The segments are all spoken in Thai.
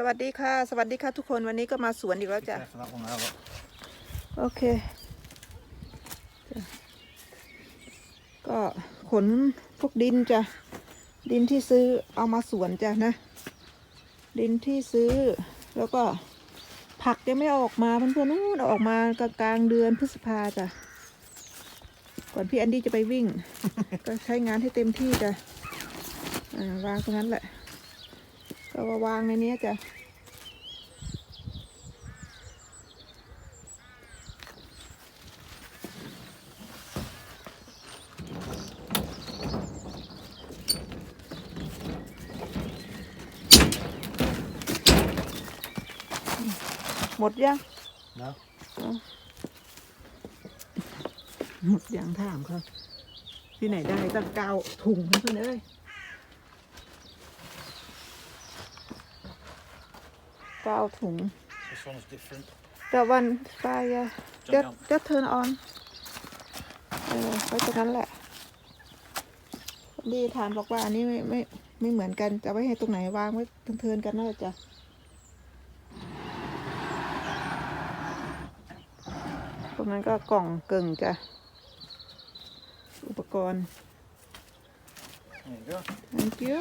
สวัสดีค่ะ สวัสดีค่ะทุกคนวันนี้ก็มาสวนอีกแล้วจ้ะ Careful that one now. look. โอเคจ้ะก็ขนพวกดินจ้ะ ดินที่ซื้อเอามาสวนจ้ะนะ ดินที่ซื้อแล้วก็ผักยังไม่เอาออกมาเพื่อนๆนู้นเอาออกมากลางๆเดือนพฤษภาจ้ะ ก่อนพี่แอนดี้จะไปวิ่ง ก็ใช้งานให้เต็มที่จ้ะอ่าวางตรงนั้นแหละ ก็วางในนี้จ้ะหมดยัง No. หมดยังถามเขาที่ไหนได้ตั้งเก้าถุงเพื่อนเอ้ย เก้าถุง This one's different. แต่วันไฟอะจะ Jump จะเทิร์นออนเออไว้ตรงนั้นแหละดีฐานบอกว่าอันนี้ไม่ไม่ไม่เหมือนกันจะไว้ให้ตรงไหนวางไว้เทิร์นๆกันนั่นแหละจ้ะตรงนั้นก็กล่องเก่งจ้ะอุปกรณ์ There you go. thank you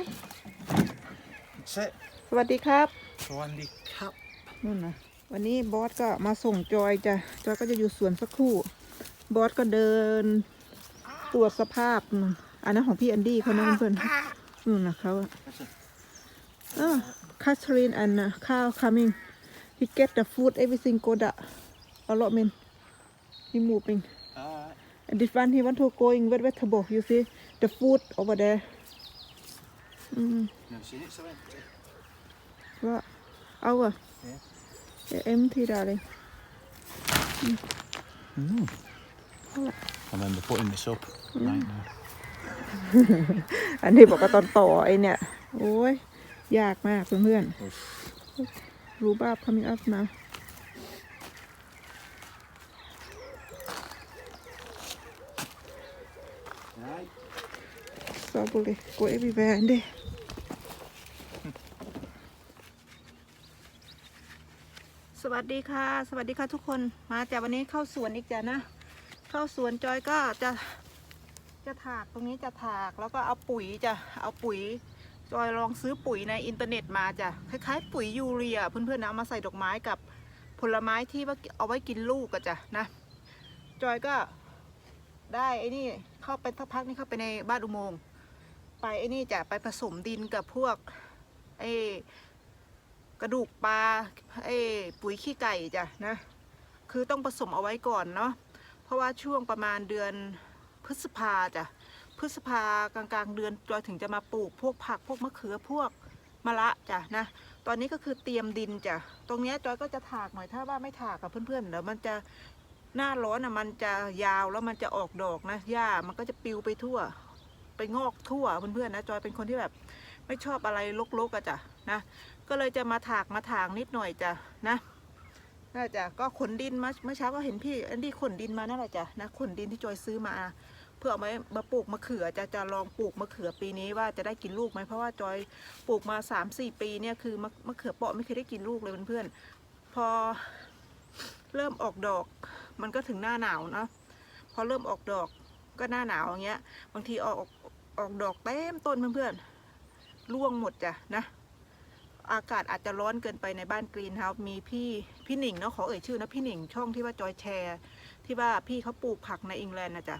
That's it. สวัสดีครับ Brandy cap. นู่นนะวันนี้บอสก็มาส่งจอยจ้ะจอยก็จะอยู่สวนสักครู่ บอสก็เดินตรวจสภาพนู่นอันนั้นของพี่แอนดี้เขานะเพื่อนๆนู่นนะเขาอะเออคาทรีนอันนะข้าว coming he get the food everything go da allotment he moving Alright. and this one he want to going with vegetable you see the food over there อืม Never seen it so empty. ว่าเ อาอะ Yeah. empty darling I remember putting this up. Right now. อันนี้บอกว่าตอนต่อไอเนี่ย โอ้ย ยากมากเพื่อน Oof. ๆ รู้บ้า coming up นะ Right. สตรอเบอรี่ go everywhere อัน วัสดีค่ะ สวัสดีค่ะทุกคนมาจากวันนี้เข้าสวนอีกจ้ะนะ เข้าสวนจอยก็จะจะถากตรงนี้จะถากแล้วก็เอาปุ๋ยจะเอาปุ๋ย จอยลองซื้อปุ๋ยในอินเทอร์เน็ตมาจ้ะคล้ายๆ ปุ๋ยยูเรีย เพื่อนๆนะเอามาใส่ดอกไม้กับผลไม้ที่ว่าเอาไว้กินลูกอะจ้ะนะ จอยก็ได้ไอ้นี่เข้าไปสักพักนี่เข้าไปในบ้านอุโมงค์ไปไอ้นี่จะไปผสมดินกับพวกไอ้ กระดูกปลาไอ้ปุ๋ยขี้ไก่จ้ะนะ คือต้องผสมเอาไว้ก่อนเนาะเพราะว่าช่วงประมาณเดือนพฤษภาจ้ะพฤษภากลางกลางเดือนจอยถึงจะมาปลูกพวกผักพวกมะเขือพวกมะละจ้ะนะ ตอนนี้ก็คือเตรียมดินจ้ะตรงนี้จอยก็จะถากหน่อยถ้าว่าไม่ถากกับเพื่อนๆเดี๋ยวมันจะหน้าร้อนอะมันจะยาวแล้วมันจะออกดอกนะหญ้ามันก็จะปิวไปทั่ว ไปงอกทั่วเพื่อนๆนะจอยเป็นคนที่แบบไม่ชอบอะไรรกๆอะจ้ะนะ ก็เลยจะมาถากมาถางนิดหน่อยจ้ะนะน่าจะก็ขนดินมาเมื่อเช้าก็เห็นพี่อันดี้ขนดินมานั่นแหละจ้ะนะขนดินที่จอยซื้อมา เพื่อเอาไว้มาปลูกมะเขือจะจะลองปลูกมะเขือปีนี้ว่าจะได้กินลูกไหมเพราะว่าจอยปลูกมาสามสี่ปีเนี่ยคือมะมะเขือเปาะไม่เคยได้กินลูกเลยเพื่อนๆพอเริ่มออกดอกมันก็ถึงหน้าหนาวเนาะพอเริ่มออกดอกก็หน้าหนาวอย่างเงี้ย บางทีออกออกออกดอกเต็มต้นเพื่อนๆร่วงหมดจ้ะนะ อากาศอาจจะร้อนเกินไปในบ้านกรีนเฮาส์มีพี่พี่หนิงเนาะขอเอ่ยชื่อนะพี่หนิงช่องที่ว่าจอยแชร์ ที่ว่าพี่เขาปลูกผักในอังกฤษนะจ๊ะ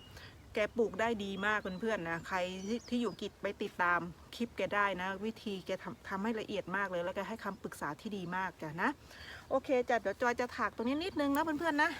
แกปลูกได้ดีมากเพื่อนๆนะใครที่ที่อยู่กิจไปติดตามคลิปแกได้นะ วิธีแกทำทำให้ละเอียดมากเลย แล้วแกให้คำปรึกษาที่ดีมากจ้ะนะ โอเคจ้ะเดี๋ยวจอยจะถากตรงนี้นิดนึงนะเพื่อนๆนะ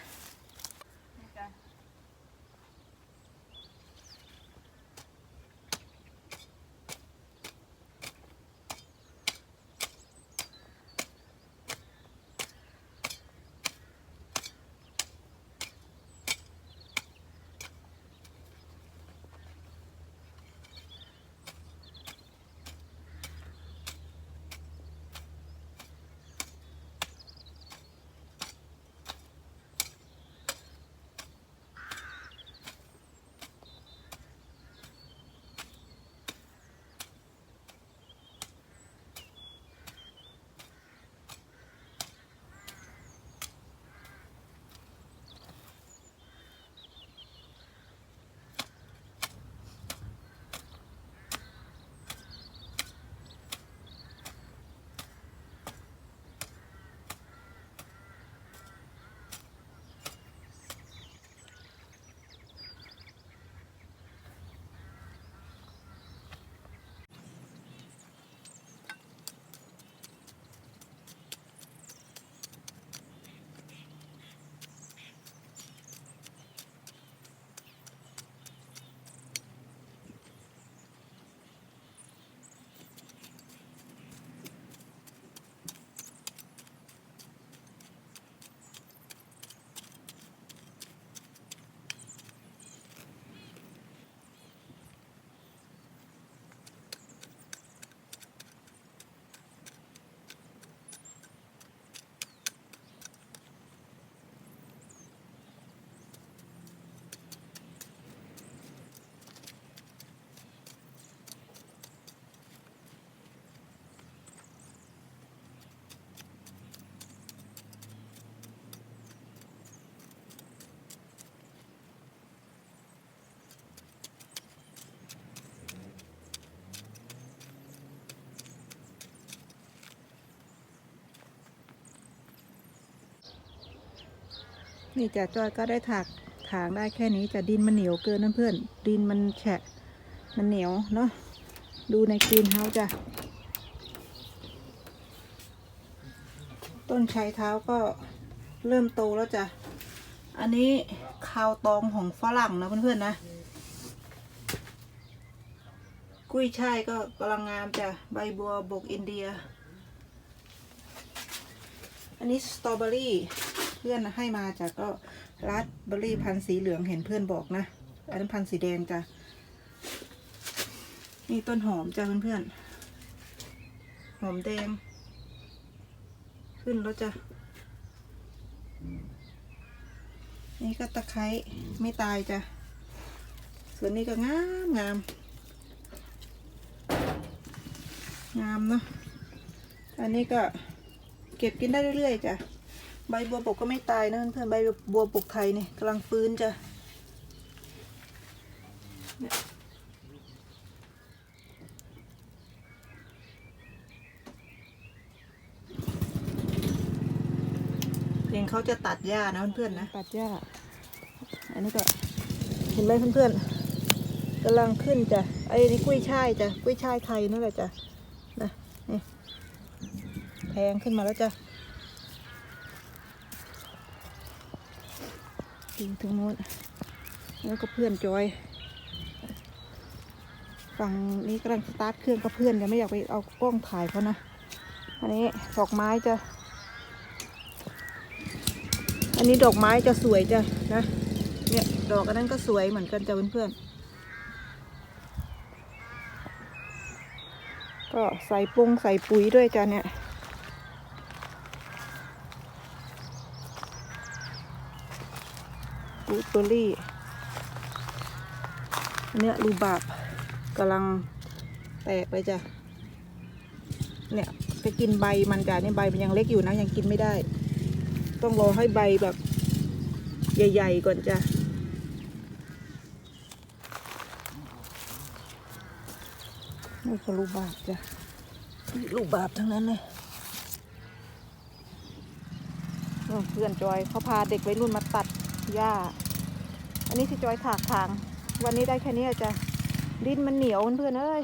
นี่จ้ะจอยก็ได้ถากถางได้แค่นี้จะดินมันเหนียวเกินนะเพื่อน ดินมันแฉะ มันเหนียวเนาะ ดูในกรีนเฮาจ้ะ ต้นชายเท้าก็เริ่มโตแล้วจ้ะ อันนี้คาวตองของฝรั่งนะเพื่อนๆนะ กุ้ยช่ายก็กำลังงามจ้ะ ใบบัวบกอินเดีย อันนี้สตรอเบอรี่ เพื่อนให้มาจ้ะก็ราสเบอรี่พันธุ์สีเหลืองเห็นเพื่อนบอกนะ อันนั้นพันธุ์สีแดงจ้ะนี่ต้นหอมจ้ะเพื่อนๆ หอมแดง ขึ้นแล้วจ้ะ นี่ก็ตะไคร้ไม่ตายจ้ะ ส่วนนี้ก็งามงาม งามเนาะ อันนี้ก็เก็บกินได้เรื่อยๆจ้ะ ใบบัวบกก็ไม่ตายนะเพื่อนๆใบบัวบกไทยเนี่ยกำลังฟื้นจ้ะเนี่ยเพลงเขาจะตัดหญ้านะเพื่อนๆนะ ตัดหญ้า อันนี้ก็เห็นไหมเพื่อนๆกำลังขึ้นจ้ะไอ้นี่กุ้ยช่ายจ้ะกุ้ยช่ายไทยนั่นแหละจ้ะนะนี่แพงขึ้นมาแล้วจ้ะ ดูถึงโน้นแล้วก็เพื่อนจอย ฝั่งนี้กำลังสตาร์ทเครื่องกับเพื่อนจะไม่อยากไปเอากล้องถ่ายเขานะ อันนี้ดอกไม้จะ อันนี้ดอกไม้จะสวยจ้ะนะ เนี่ยดอกอันนั้นก็สวยเหมือนกันจ้ะเพื่อนๆก็ใส่ปุงใส่ปุ๋ยด้วยจ้ะเนี่ย บลูเบ อรี่อันเนี้ยรูบาบกำลังแตกเลยจ้ะ เนี่ยจะกินใบมันจ้ะนี่ใบมันยังเล็กอยู่นะยังกินไม่ได้ ต้องรอให้ใบแบบ ใหญ่ ๆ ก่อนจ้ะนี่ก็รูบาบจ้ะนี่รูบาบทั้งนั้นเลยเพื่อนจอยเขาพาเด็กวัยรุ่นมาตัดหญ้า นนี้ที่จอยถากทาง วันนี้ได้แค่นี้อะจ้ะดินมันเหนียวเพื่อนเอ้ย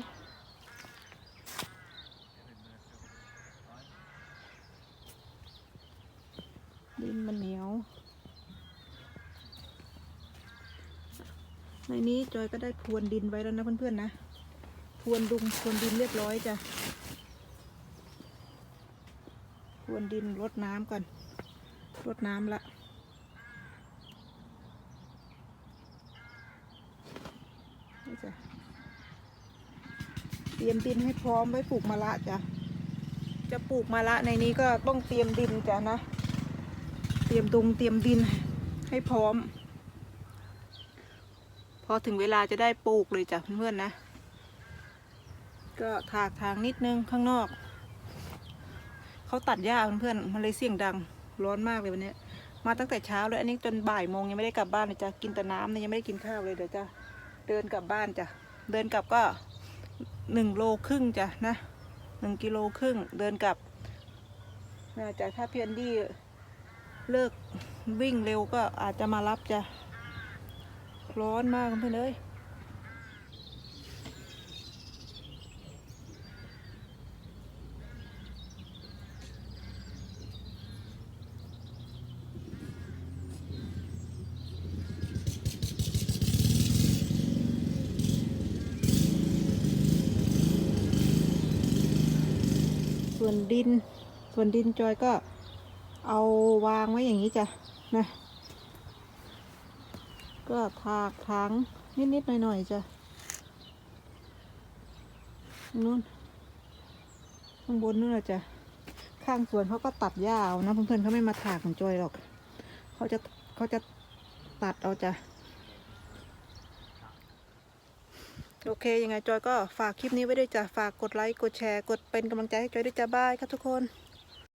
ดินมันเหนียว ในนี้จอยก็ได้พรวนดินไว้แล้วนะเพื่อนๆนะพรวนดุงพรวนดินเรียบร้อยจ้ะพรวนดินรดน้ำก่อนรดน้ำละ นี่จ้ะ เต รียมดินให้พร้อมไว้ปลูกมะละจ้ะ จะปลูกมะละในนี้ก็ต้องเตรียมดินจ้ะนะ เตรียมตรงเตรียมดินให้พร้อม พอถึงเวลาจะได้ปลูกเลยจ้ะเพื่อนๆนะ ก็ถากทางนิดนึงข้างนอก เขาตัดหญ้าเพื่อนๆมันเลยเสียงดังร้อนมากเลยวันนี้มาตั้งแต่เช้าเลยอันนี้จนบ่ายโมงยังไม่ได้กลับบ้านเลยจ้ะกินแต่น้ำเนี่ยยังไม่ได้กินข้าวเลยเดี๋ยวจะเดินกลับบ้านจ้ะเดินกลับก็ หนึ่งโลครึ่งจ้ะนะหนึ่งกิโลครึ่งเดินกลับน่าจะถ้าเพียนดี้เลิกวิ่งเร็วก็อาจจะมารับจ้ะร้อนมากเพื่อนเอ้ย วนดิน ส่วนดินจอยก็เอาวางไว้อย่างนี้จ้ะนะก็ถากถางนิดๆหน่อยๆจ้ะนู่นข้างบนนู่นน่ะจ้ะข้างสวนเขาก็ตัดหญ้าเอานะเพื่อนๆเขาไม่มาถากของจอยหรอกเขาจะเขาจะตัดเอาจ้ะ โอเค ยังไงจอยก็ฝากคลิปนี้ไว้ด้วยจ้ะ ฝากกดไลค์ กดแชร์ กดเป็นกำลังใจให้จอยด้วยจ้ะบายครับทุกคน